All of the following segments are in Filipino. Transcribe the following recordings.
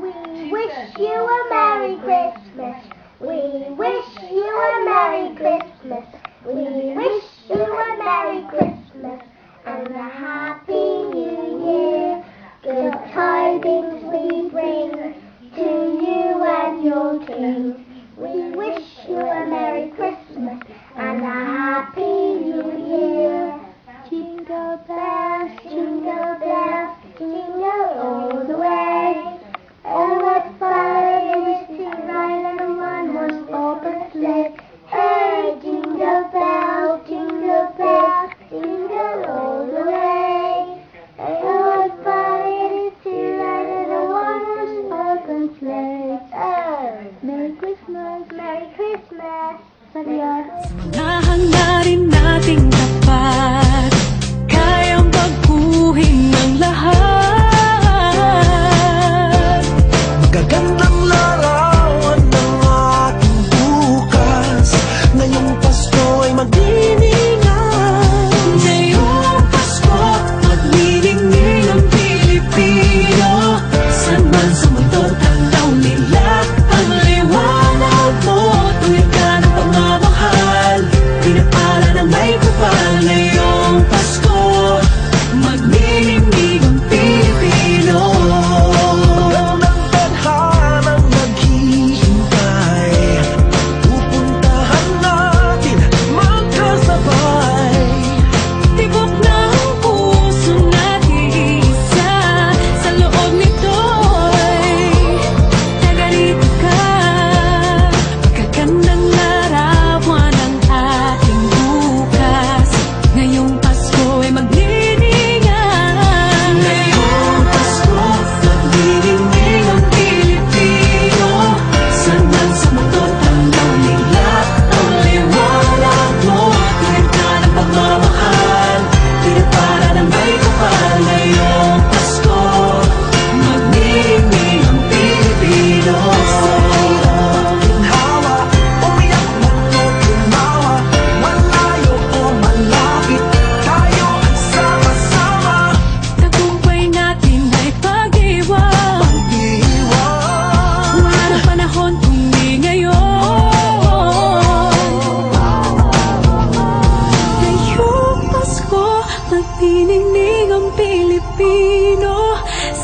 We wish you a Merry Christmas. We wish you a Merry Christmas. We wish you a Merry Christmas and a Happy New Year. Good tidings. Christmas! Sa mga hangarin nating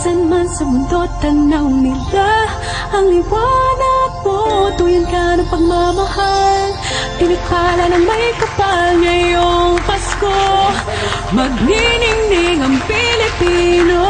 Saan man sa mundo tanaw nila Ang liwanag mo. Tuyan ka ng pagmamahal Pinikala ng may kapal ngayong Pasko. Magniningning ang Pilipino.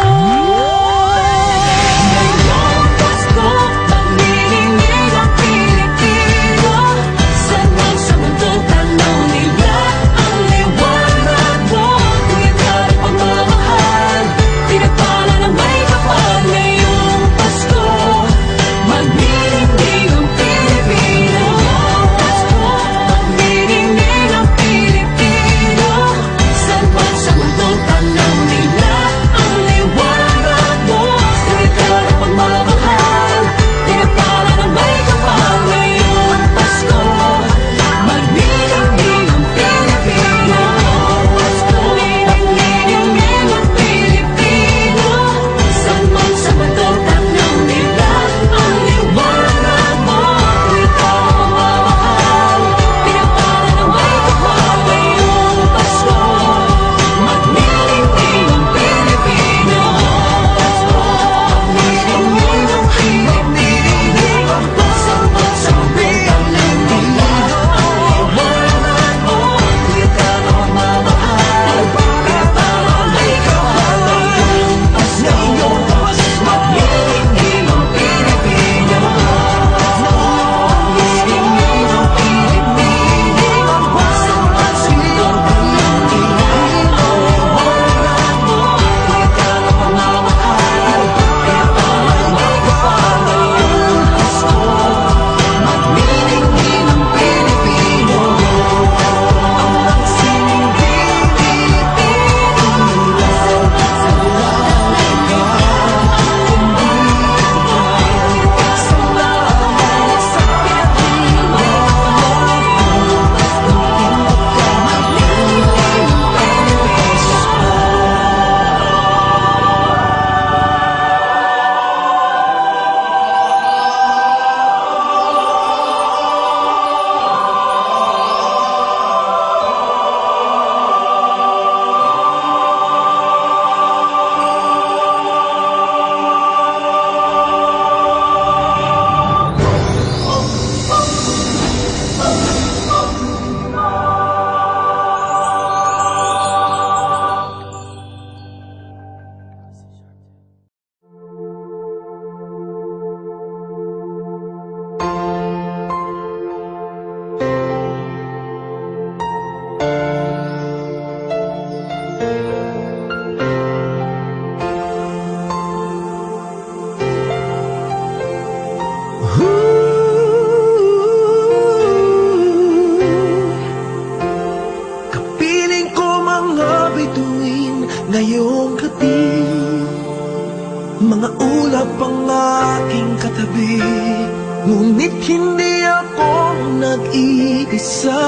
nag-iisa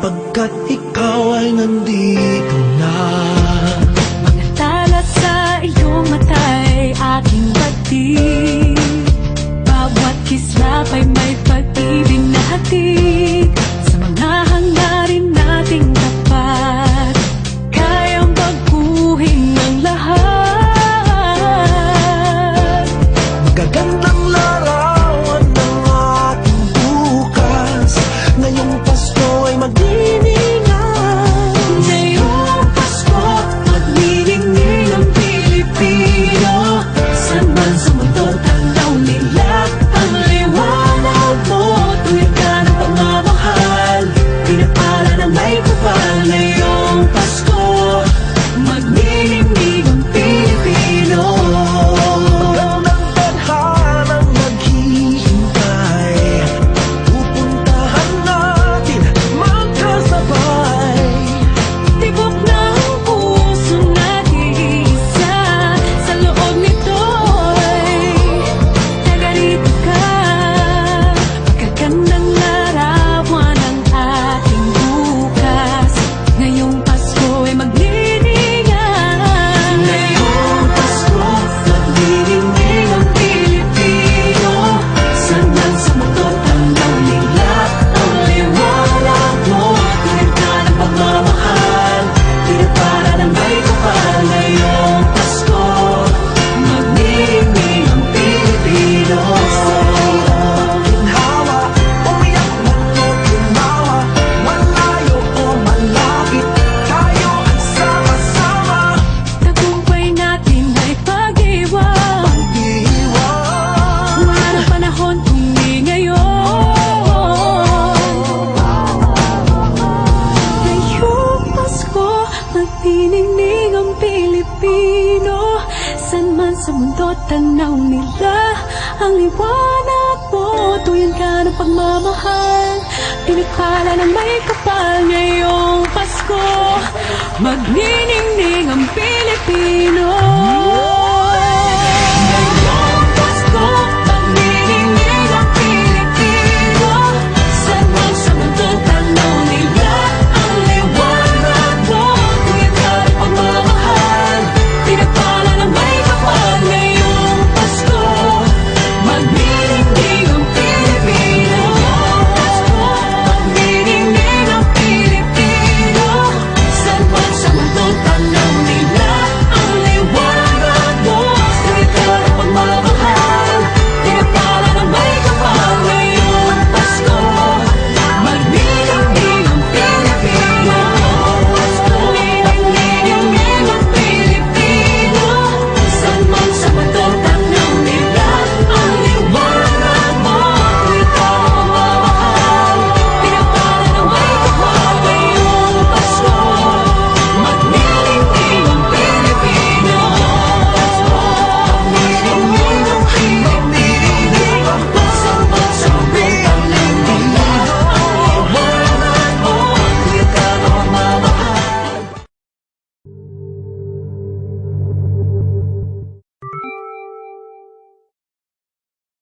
Pagkat ikaw ay nandito na. Mga sa iyong mata ay aking pati Bawat kislap ay may pag-ibig na hati Sa mga hanggang tanaw nila Ang liwanag mo. Tuyan ka ng pagmamahal Pinikala na may kapal ngayong Pasko. Magniningning ang Pilipino.